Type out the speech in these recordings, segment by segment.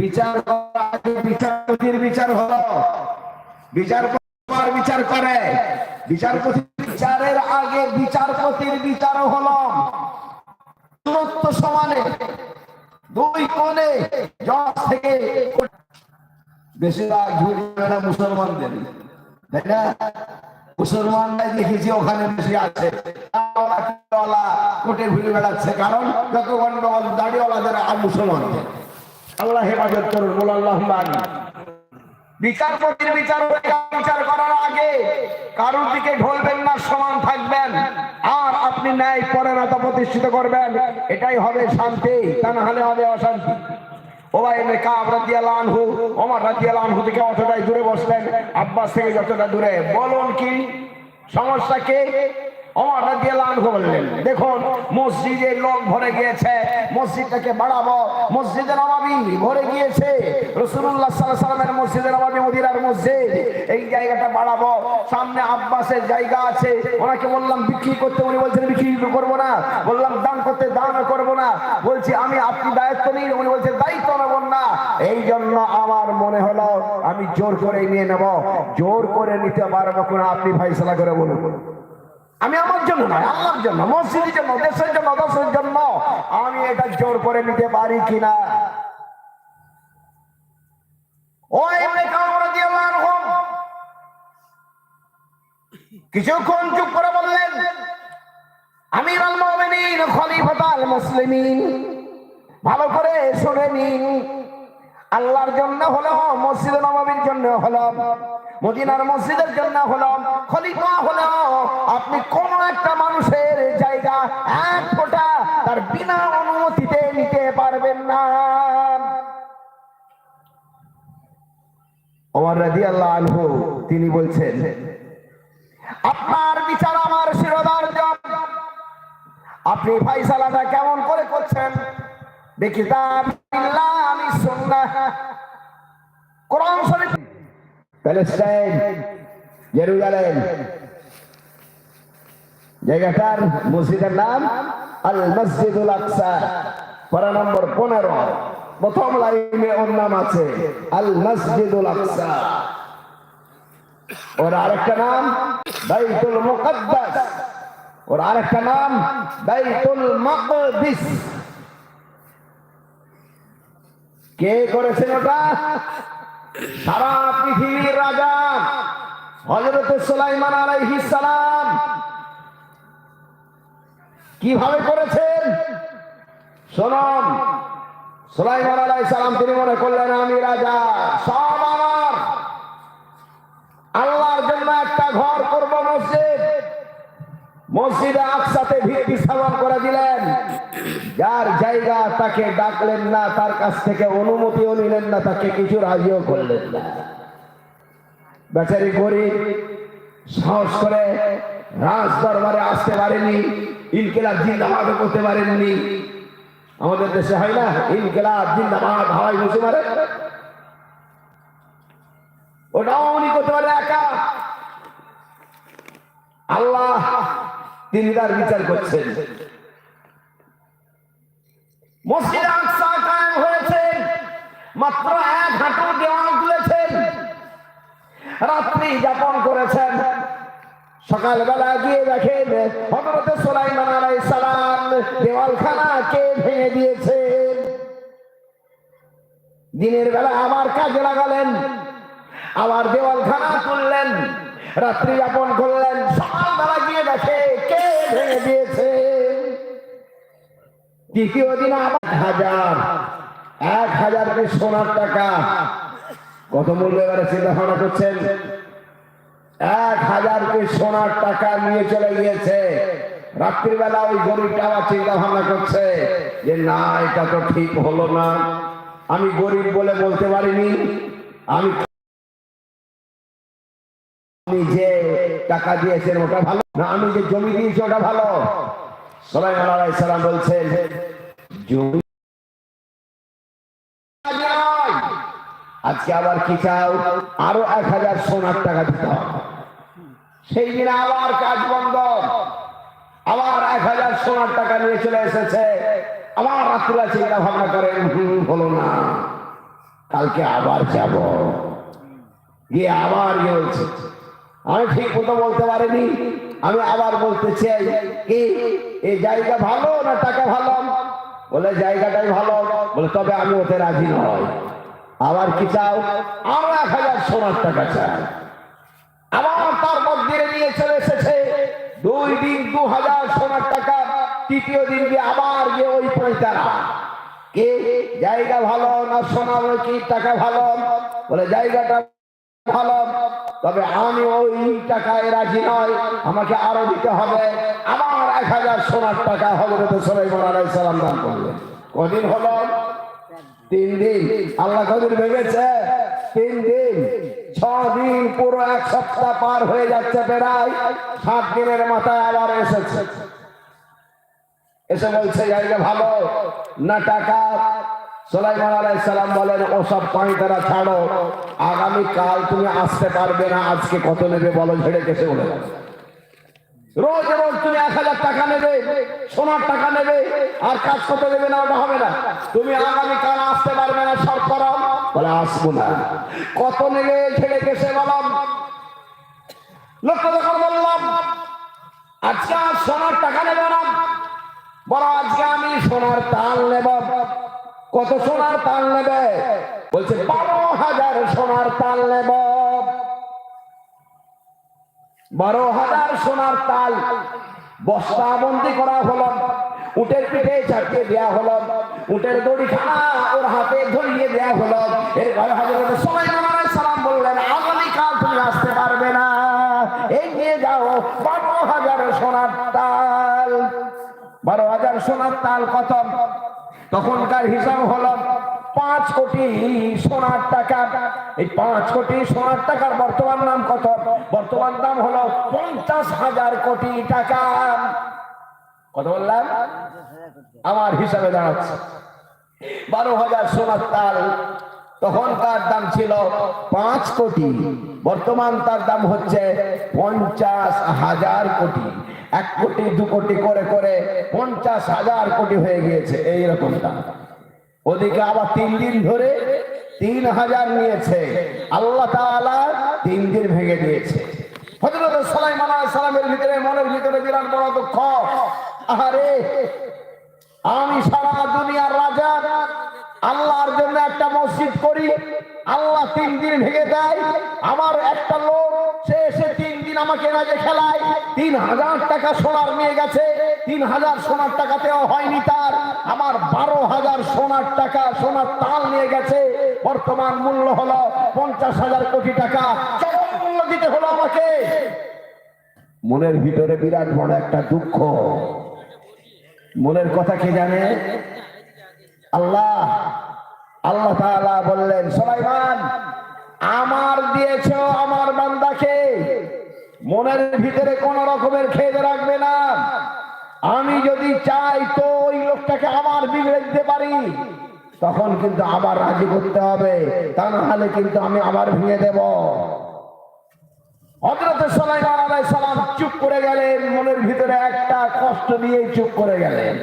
বিচার বিচারপতির বিচার হলো। বিচারপতি বিচার করে। বিচারপতি বিচারের আগে বিচারপতির বিচার হলো। দূরত্ব সমানে, দুই কোণে জজ থেকে বেশিরভাগ ঝুড়ি মুসলমানদের, তাই না? মুসলমানরাই দেখেছি ওখানে বেশি আছে। কোটে ঘুরে বেড়াচ্ছে। কারণ যত গন্ডগোল দাড়িওয়ালাদের আর মুসলমানদের। আল্লাহ হেফাজত করুন বল আল্লাহ বিচারপতির বিচার বিচার করার আগে কারোর দিকে ঢলবেন না, সমান থাকবেন। আর আপনি ন্যায় পরেরতা প্রতিষ্ঠিত করবেন। এটাই হবে শান্তি, তা না হলে হবে অশান্তি। থেকে অতটাই দূরে আব্বাস থেকে যতটা দূরে। বলুন কি? সমস্যা কি? ওমর রাদিয়াল্লাহু আনহু বললেন, দেখুন, মসজিদে লোক ভরে গিয়েছে, মসজিদটাকে বাড়াবো। মসজিদে নববী ভরে গিয়েছে। সাল্লাল্লাহু সাল্লামের মসজিদে নববী মদিনার মসজিদ, এই জায়গাটা বাড়াবো। সামনে আব্বাসের জায়গা আছে। ওনাকে বললাম, বিক্রি করতে? উনি বলছেন, বিক্রি করব না। বললাম, দান করতে, দান করব না। বলছি, আমি আপনি দায়িত্ব নিন। উনি বলছেন, দায়িত্ব নেবেন না। এই জন্য আমার মনে হলো, আমি জোর করে নিয়ে নেব। জোর করে নিতে পারব কিনা আপনি ফাইসলা করে বলুন। আমি আমার জন্য নয়, আল্লাহর জন্য, মসজিদের জন্য, দেশের জন্য দেশের জন্য। আমি এটা জোর করে নিতে পারি কিনা? কিছুক্ষণ চুপ করে বললেন আমির আল ভালো করে শুনে নিন, আল্লাহর জন্য হলো, মসজিদ নববীর জন্য হলো। মদিনার মসজিদের জন্য হলো, খলিফা হলো। আপনি কোন একটা মানুষের জায়গা এক ফোঁটা তার বিনা অনুমতিতে নিতে পারবেন না। ওমর রাদিয়াল্লাহু আনহু, তিনি বলছেন, আপনার বিচার আমার শিরোধার্য আপনি ফাইসালাটা কেমন করে করছেন? বেকিতাব আমি সুন্নাহ। কোরআন শরীফ প্যালেস্টাইন জেরুজালেম জায়গাটার মসজিদের নাম আল মসজিদুল আকসা, পারা নম্বর পনেরো। প্রথম লাইনে ওর নাম আছে আল মসজিদুল আকসা। ওর আরেকটা নাম, বাইতুল মুকদ্দাস। ওর আরেকটা নাম, বাইতুল মাকদিস। কে করেছেন ওটা? সারা পৃথিবীর রাজা হজরত সুলাইমান আলাইহিস সালাম কীভাবে করেছেন? শোনন, সুলাইমান আলাইহিস সালাম তিনি মনে করলেন, আমি রাজা, সব আমার। আল্লাহর জন্য একটা ঘর করব মসজিদ। মসজিদে আকসাতে ভিত্তি স্থাপন করে দিলেন। যার জায়গা তাকে ডাকলেন না, তার কাছ থেকে অনুমতিও নিলেন না, তাকে কিছু রাজিও করলেন না। বেচারি গরিব, সাহস করে রাজ দরবারে আসতে পারেনি, ইনকিলাব জিন্দাবাদ করতে পারেননি। আমাদের দেশে হয় না, ইনকিলাব জিন্দাবাদ হয়, বুঝতে পারে? ওটাও উনি করতে পারে একা। আল্লাহ তিনি তার বিচার করছেন। মসজিদ আকসা কায়েম হয়েছে। মাত্র এক হাঁটু দেওয়াল তুলেছেন। রাত্রি যাপন করেছেন। সকালবেলা গিয়ে দেখেন হজরত সুলাইমান আলাইহিস সালাম দেওয়ালখানা কে ভেঙে দিয়েছেন দিনের বেলা আবার কাজে লাগালেন, আবার দেওয়ালখানা তুললেন রাত্রি যাপন করলেন। সকালবেলা গিয়ে দেখে ভেঙে দিয়েছে। দিন হাজার। এক হাজার সোনার টাকা। কত মূল্য এবারে চিন্তা ভাবনা করছেন? এক হাজার সোনার টাকা নিয়ে চলে গিয়েছে। রাত্রিবেলা ওই গরিবটা আবার চিন্তা ভাবনা করছে যে, না, এটা তো ঠিক হলো না। আমি গরিব বলে বলতে পারিনি। আমি যে টাকা দিয়েছেন, ওটা ভালো। না, আমি যে জমি দিয়েছি, ওটা ভালো। সোলাইমান আলাইহিস সালাম বলছেন, জমি আজকে আবার কি চাও? আরও এক হাজার সোনার টাকা দিতে হবে। সেই দিন আবার কাজ বন্ধ। আবার এক হাজার সোনার টাকা নিয়ে চলে এসেছে। আবার রাত্রিরা চিন্তা ভাবনা করেন হলো না। কালকে আবার যাব। গিয়ে আবার গিয়ে আমি ঠিক মতো বলতে পারিনি। আমি আবার বলতে চাই কি এই জায়গা ভালো না টাকা ভালো? বলে, জায়গাটাই ভালো। বলে, তবে আমি ওতে রাজি নয় আবার কি চাও? আরও এক হাজার সোনার টাকা চাই। আবার তার মন্দিরে নিয়ে চলে এসেছে। দুই দিন, দু হাজার সোনার টাকা। তৃতীয় দিন গিয়ে আবার গিয়ে ওই পয়তারা কে, জায়গা ভালো না সোনা কি টাকা ভালো? বলে, জায়গাটা ভালো। তবে আমি ওই টাকায় রাজি নয় আমাকে আরও দিতে হবে। আমার এক হাজার সোনার টাকা হজরত সোলাইমান আলাই সালাম দান করলেন। কদিন হলো? তিন দিন। আল্লাহ কদিন ভেবেছে? তিন দিন। ছ দিন পুরো এক সপ্তাহ পার হয়ে যাচ্ছে প্রায়। সাত দিনের মাথায় আবার এসেছে। এসে বলছে জায়গা ভালো। না টাকা সোলাইমান আলাই সালাম বলেন ওসব পাঁইতারা ছাড়ো। আগামী কাল তুমি আসতে পারবে না, আজকে কত নেবে বলো, ঝেড়ে কেসে উড়ে রোজ রোজ তুমি এক হাজার টাকা নেবে, সোনার টাকা নেবে, আর কাজ করতে দেবে না, ওটা হবে না। তুমি আগামী কাল আসতে পারবে না, সব করো। বলে, আসব না। কত নেবে ছেড়ে কেসে বললাম। লক্ষ্য যখন বললাম আজকে সোনার টাকা নেবে না। বড় আজকে আমি সোনার তাল নেব। কত সোনার তাল নেবে? বলছে, বারো হাজার সোনার তাল নেব। বারো হাজার সোনার তাল বস্তা বন্দি করা হলো, উটের পিঠে চাপিয়ে দেওয়া হলো, উটের দড়ি খানা ওর হাতে ধরিয়ে দেওয়া হলো। এরপরে হাজার সবাই সালাম বললেন আগামীকাল তুমি আসতে পারবে না। এই নিয়ে যাও, বারো হাজার সোনার তাল। বারো হাজার সোনার তাল কত? তখনকার হিসাব হলো পাঁচ কোটি সোনার টাকা। এই পাঁচ কোটি সোনার টাকার বর্তমান নাম কত? বর্তমান দাম হলো পঞ্চাশ হাজার কোটি টাকা। কত বললাম? আমার হিসাবে দাঁড়াচ্ছে। বারো হাজার সোনার তাল, তখন তার দাম ছিল পাঁচ কোটি। বর্তমান তার দাম হচ্ছে পঞ্চাশ হাজার কোটি। এক কোটি, দু কোটি করে করে পঞ্চাশ হাজার কোটি হয়ে গিয়েছে। এইরকম দাম। ওদিকে আবার তিন দিন ধরে তিন হাজার নিয়েছে। আল্লাহ তিন দিন ভেঙে দিয়েছে। ভিতরে আমি সারা দুনিয়ার রাজা, আল্লাহর জন্য একটা মসজিদ করি, আল্লাহ তিন দিন ভেঙে আমার একটা লোক, সে এসে দিন আমাকে রাজে খেলায়, তিন হাজার টাকা সোনার নিয়ে গেছে, তিন হাজার সোনার টাকাতেও হয়নি তার। আমার বারো হাজার সোনার টাকা, সোনার তাল নিয়ে গেছে। বর্তমান মূল্য হলো পঞ্চাশ হাজার কোটি টাকা। মূল্য দিতে হলো আমাকে? মনের ভিতরে বিরাট বড় একটা দুঃখ। মনের কথা কে জানে? আল্লাহ আল্লাহ বললেন, সুলাইমান, আমার দিয়েছ আমার বান্দাকে। মনের ভিতরে কোন রকমের খেদ রাখবে না। আমি যদি চাই তো ওই লোকটাকে আবার বিগড়ে দিতে পারি। তখন কিন্তু আবার রাজি করতে হবে। তা না হলে কিন্তু আমি আবার ভেঙে দেব। হজরত সালাইমান আলাইহিস সালাম চুপ করে গেলেন, মনের ভিতরে একটা কষ্ট দিয়ে চুপ করে গেলেন।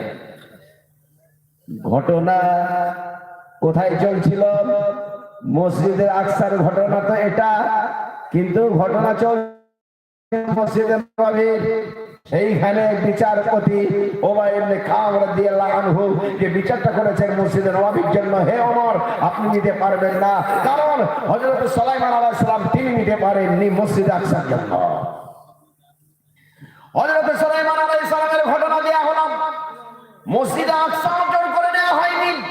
ঘটনা কোথায় চলছিল? মসজিদের আকসার ঘটনা তো এটা, কিন্তু ঘটনা চল জন্য, হে আপনি নিতে পারবেন না। কারণ মসজিদ ঘটনা মসজিদ জোর করে নেওয়া হয়নি।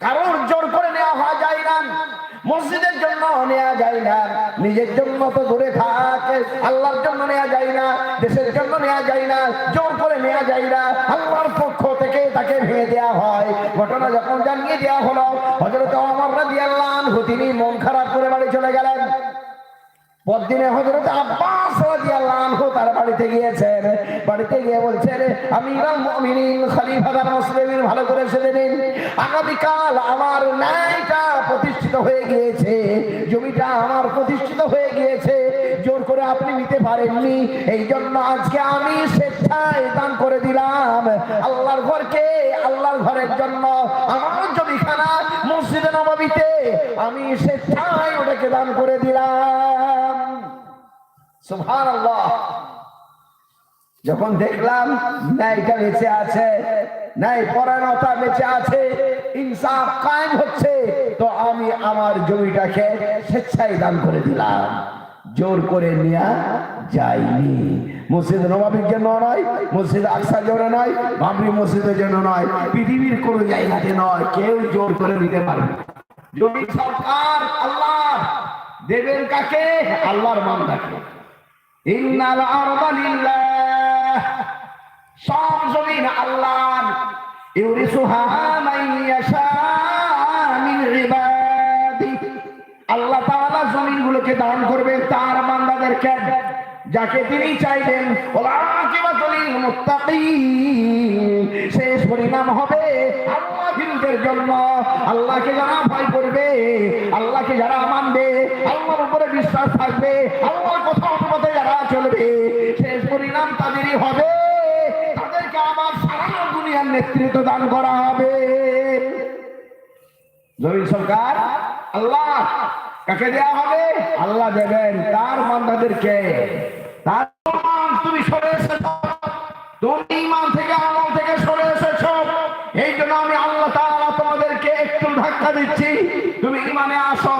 কারোর জোর করে নেওয়া হয় যায় না। মসজিদের জন্য নেওয়া যায় না। নিজের জন্য তো ধরে থাকে। আল্লাহর জন্য নেওয়া যায় না, দেশের জন্য নেওয়া যায় না, জোর করে নেওয়া যায় না। আল্লাহর পক্ষ থেকে তাকে ভেঙে দেওয়া হয়। ঘটনা যখন জানিয়ে দেওয়া হলো হজরত আমার দিয়ে আল্লাহ তিনি মন খারাপ করে বাড়ি চলে গেলেন। পরদিনে হজরত আব্বাস রাদিয়াল্লাহু তার বাড়িতে গিয়েছেন। বাড়িতে গিয়ে বলছেন, আমিরুল মুমিনিন খলিফাদার মুসলিমিন, ভালো করে শুনে নিন। আগামীকাল আমার ন্যায়টা প্রতিষ্ঠিত হয়ে গিয়েছে। জমিটা আমার প্রতিষ্ঠিত হয়ে গিয়েছে। জোর করে আপনি নিতে পারেননি। এই জন্য আজকে আমি স্বেচ্ছায় দান করে দিলাম। আল্লাহর ঘরকে, আল্লাহর ঘরের জন্য আমার জমিখানা মসজিদে নববীতে আমি স্বেচ্ছায় ওটাকে দান করে দিলাম। সুভান যখন দেখলাম ন্যায়টা বেঁচে আছে, ন্যায় পরায়ণতা বেঁচে আছে, ইনসাফ কায়েম হচ্ছে, তো আমি আমার জমিটাকে স্বেচ্ছায় দান করে দিলাম। জোর করে নেওয়া যায়নি। মসজিদ নবাবির জন্য নয়, মসজিদ আকসার জন্য নয়, বাবরি মসজিদের জন্য নয়, পৃথিবীর কোন জায়গাতে নয়, কেউ জোর করে নিতে পারবে। জমি সরকার আল্লাহ দেবেন কাকে? আল্লাহর মান মান্দাকে ইন্নাল আরদা লিল্লাহ। সব জমিন আল্লাহর। ইউরিসুহা মান ইবাদিহি আল্লাহ তাআলা জমিনগুলোকে দান তার বান্দাদেরকে, যাকে তিনি চাইবেন শেষ পরিণাম হবে আল্লাহ জন্য। আল্লাহকে যারা ভয় করবে, আল্লাহকে যারা মানবে আল্লাহর উপরে বিশ্বাস থাকবে, আল্লাহর কথা অনুমতে যারা চলবে, শেষ পরিণাম তাদেরই হবে। তাদেরকে আবার সারা দুনিয়ার নেতৃত্ব দান করা হবে। জমিন সরকার, আল্লাহ কাকে দেয়া হবে? আল্লাহ দেবেন। তার বান্দাদেরকে তার তুমি সরে এসেছ। তুমি ইমান থেকে আমল থেকে সরে এসেছ। এই জন্য আমি আল্লাহ তোমাদেরকে একটু ধাক্কা দিচ্ছি। তুমি ইমানে আসো।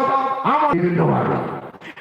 আমার বিভিন্ন ভাবে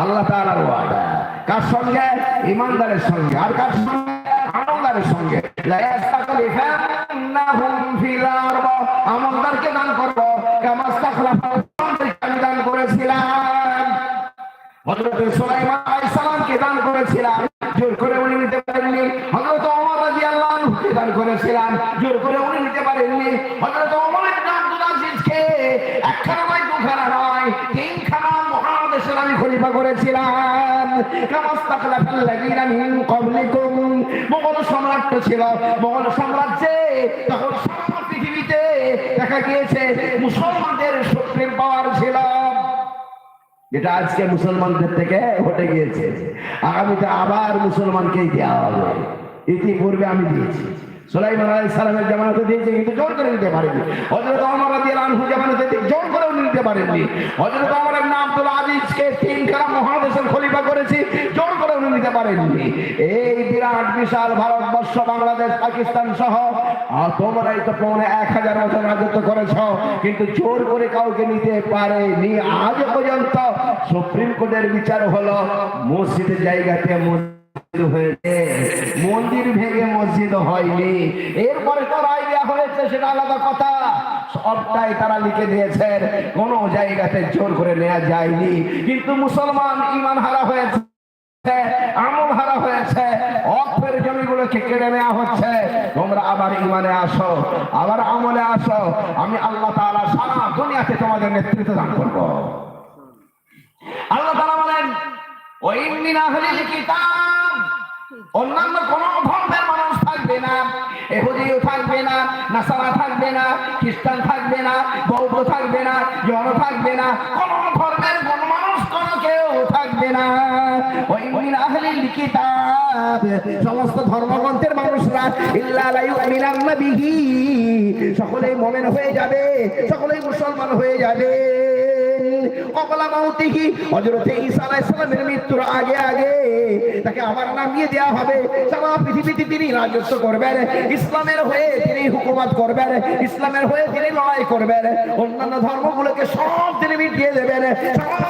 আল্লাহ তালার ওয়াদা। কার সঙ্গে? ইমানদারের সঙ্গে। আর কার সঙ্গে? আমলদারের সঙ্গে। আমলদারকে দান করব। আমি দান করেছিলাম। হযরত সুলাইমান আলাইহিস সালামকে দান করেছিলাম। জোর করে উনি নিতে পারেননি। মোগল সম্রাট ছিল। মোগল সাম্রাজ্যে তখন সারা পৃথিবীতে দেখা গিয়েছে, মুসলমানদের সুপ্রিম পাওয়ার ছিল। যেটা আজকে মুসলমানদের থেকে হটে গিয়েছে। আগামীতে আবার মুসলমানকেই দেওয়া হবে। ইতিপূর্বে আমি দিয়েছি। সুলাইমান সালামের জামানাতে দিয়েছে, কিন্তু জোর করে নিতে পারেনি হযরত ওমর জামানাতে জোর করে নিতে পারেননি। হযরত ওমর ইবনে আজিজকে তিন মহাদেশের খলিফা করেছি, জোর করে উনি নিতে পারেননি। এই বিরাট, বিশাল ভারতবর্ষ, বাংলাদেশ, পাকিস্তান সহ তোমরাই তো পৌনে এক হাজার বছর রাজত্ব করেছ, কিন্তু জোর করে কাউকে নিতে পারেনি। আজ পর্যন্ত সুপ্রিম কোর্টের বিচার হলো, মসজিদের জায়গাতে মসজিদ হয়েছে। মন্দির ভেঙে মসজিদ হয়নি। এরপরে তো রায় দেওয়া হয়েছে, সেটা আলাদা কথা। সবটাই তারা লিখে দিয়েছেন। কোন জায়গাতে জোর করে নেওয়া যায়নি। কিন্তু মুসলমান ইমান হারা হয়েছে। আমল হারা হয়েছে, অর্থের জমিগুলোকে কেড়ে নেওয়া হচ্ছে। তোমরা আবার ইমানে আসো, আবার আমলে আসো। আমি আল্লাহ তাআলা সারা দুনিয়াতে তোমাদের নেতৃত্ব দান করব। আল্লাহ তাআলা বলেন অন্যান্য কোন ধর্মের মানুষ থাকবে না, এহুদিও থাকবে না, নাসারা থাকবে না, খ্রিস্টান থাকবে না, বৌদ্ধ থাকবে না, জন থাকবে না, কোন ধর্মের কোন মানুষ কোন কেউ থাকবে না। সমস্ত ধর্মগ্রন্থের মানুষরা, ইল্লা সকলেই মুমিন হয়ে যাবে, সকলেই মুসলমান হয়ে যাবে। তাকে আবার নামিয়ে দেওয়া হবে। তিনি রাজত্ব করবেন, ইসলামের হয়ে তিনি হুকুমত করবেন, ইসলামের হয়ে তিনি লড়াই করবেন। অন্যান্য ধর্মগুলোকে সব তিনি মিটিয়ে দেবেন। সারা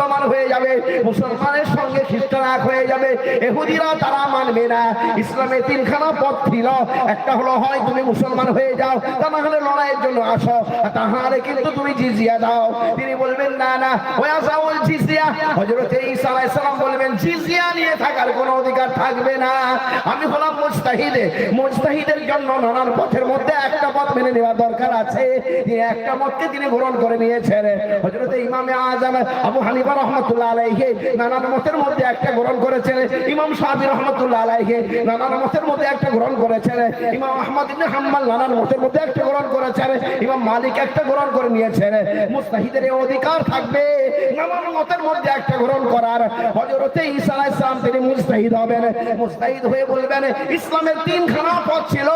মুসলমান হয়ে যাবে, মুসলমানের সঙ্গে খ্রিস্টান এক হয়ে যাবে, এহুদিরা তারা মানবে না। ইসলামে তিনখানা পথ ছিল, একটা হলো হয় তুমি মুসলমান হয়ে যাও, তা না হলে লড়াইয়ের জন্য আসো তাহলে কিন্তু তুমি জিজিয়া দাও। তিনি বলবেন, না না ওয়া সাউল জিজিয়া। হযরত ঈসা আলাইহিস সালাম বলবেন, জিজিয়া নিয়ে থাকার কোনো অধিকার থাকবে না। আমি হলাম মুস্তাহিদে মুস্তাহিদের জন্য নানান পথের মধ্যে একটা পথ মেনে নেওয়া দরকার আছে। তিনি একটা মতকে তিনি গ্রহণ করে নিয়েছেন। হযরত ইমামে আযম আবু হানিফা ইসলামের তিনখানা পথ ছিল।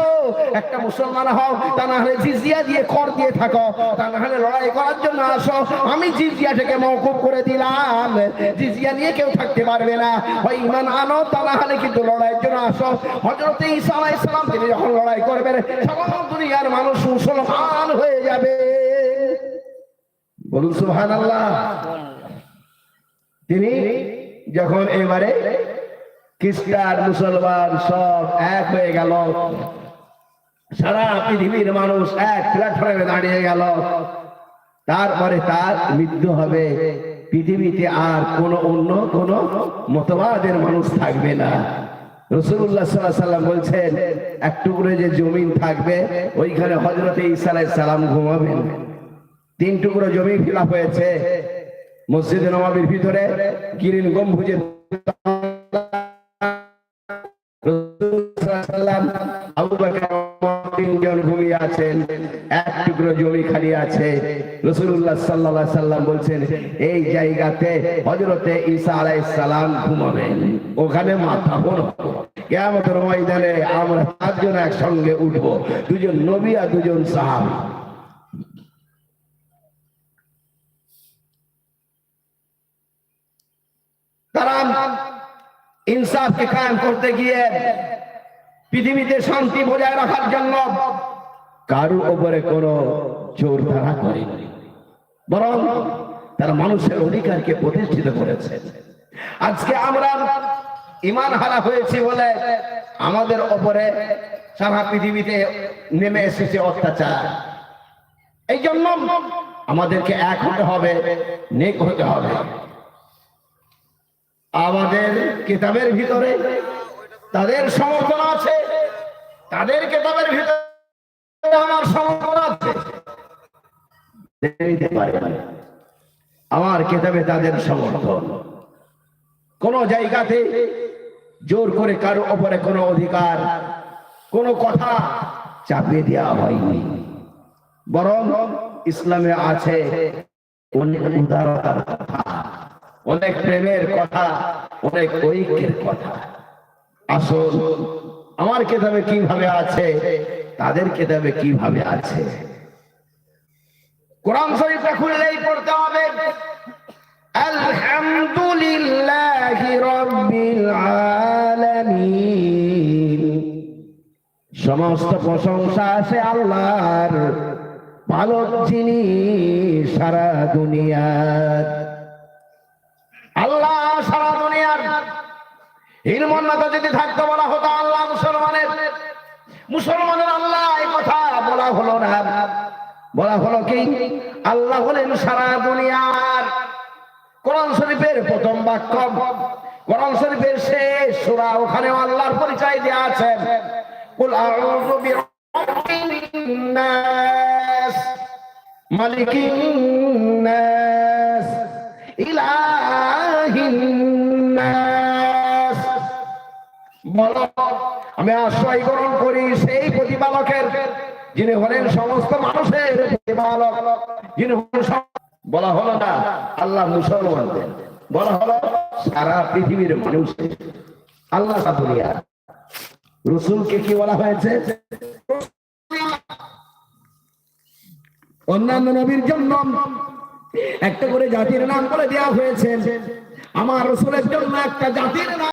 একটা মুসলমান হও, তা না হলে জিজিয়া দিয়ে কর দিয়ে থাকো। তা না হলে লড়াই করার জন্য আসো। আমি জিজিয়াটাকে মওকুফ করে দিলাম। জিজিয়া নিয়ে কেউ থাকতে পারবে না। ওই ইমান আনো, তা না হলে কিন্তু লড়াইয়ের জন্য আসো। হযরত ঈসা আলাইহিস সালাম, তিনি যখন লড়াই করবেন সকল দুনিয়ার মানুষ মুসলমান হয়ে যাবে। বলুন সুবহানাল্লাহ। তিনি যখন এবারে খ্রিস্টান, মুসলমান সব এক হয়ে গেল, সারা পৃথিবীর মানুষ এক প্ল্যাটফর্মে দাঁড়িয়ে গেল। তারপরে তার মৃত্যু হবে। পৃথিবীতে আর কোন অন্য কোন মতবাদের মানুষ থাকবে না। রসুল্লাহ টুকরো জমিন ঘুমাবেন। ভিতরে আছেন, এক টুকরো জমি খালি আছে। রসুল্লাহ সাল্লাহ সাল্লাম বলছেন, এই জায়গাতে হজরতে ঈসা আলাইহিস সালাম ঘুমাবেন। ওখানে মাথা কেয়ামতের ময়দানে আমরা একসঙ্গে উঠবো। দুজন নবী আর দুজন সাহাবী। ইনসাফকে কায়েম করতে গিয়ে পৃথিবীতে শান্তি বজায় রাখার জন্য কারোর উপরে কোনো জোর তারা করেনি। বরং তারা মানুষের অধিকারকে প্রতিষ্ঠিত করেছে। আজকে আমরা ইমান হারা হয়েছি বলে আমাদের ওপরে সারা পৃথিবীতে নেমে এসেছে অত্যাচার। এই জন্য আমাদেরকে এক হতে হবে, নেক হতে হবে। আমাদের কিতাবের ভিতরে তাদের সমর্থন আছে, তাদের কিতাবের ভিতরে আমার সমর্থন আছে। আমার কিতাবে তাদের সমর্থন। কোন জায়গাতে জোর করে কারও ওপরে কোনো অধিকার, কোনো কথা চাপিয়ে দেওয়া হয়নি। বরং ইসলামে আছে অনেক উদারতার কথা, অনেক প্রেমের কথা, অনেক ঐক্যের কথা। আসল আমার কেতাবে কীভাবে আছে তাদের কেতাবে কীভাবে আছে? কোরআন শরীফটা খুললেই পড়তে হবে। আলহামদুলিল্লাহ রব্বিল আলামিন। সমস্ত প্রশংসা আছে আল্লাহর। পালক যিনি সারা দুনিয়ার। আল্লাহ সারা দুনিয়ার। হিলমন্নতা যদি থাকতে বলা হতো আল্লাহ মুসলমানের। মুসলমানের আল্লাহ, এই কথা বলা হলো না। বলা হলো কি? আল্লাহ হলেন সারা দুনিয়ার। কোরআন শরীফের প্রথম বাক্য। কোরআন শরীফের শেষ সূরা ওখানে আল্লাহর পরিচয় দেয়া আছে। কুল আউযু বিরাব্বিন নাস, মালিকিন নাস ইলাহিন আমি আশ্রয় গ্রহণ করি সেই প্রতিপালকের, যিনি হলেন সমস্ত মানুষের প্রতিপালক। যিনি বলা হলো না, আল্লাহ মুসলমানদের বলা হলো সারা পৃথিবীর মানুষের আল্লাহ সাদুরিয়া রসুলকে কি বলা হয়েছে? অন্যান্য নবীর জন্য একটা করে জাতির নাম বলে দেওয়া হয়েছে। আমার রসুলের জন্য একটা জাতির নাম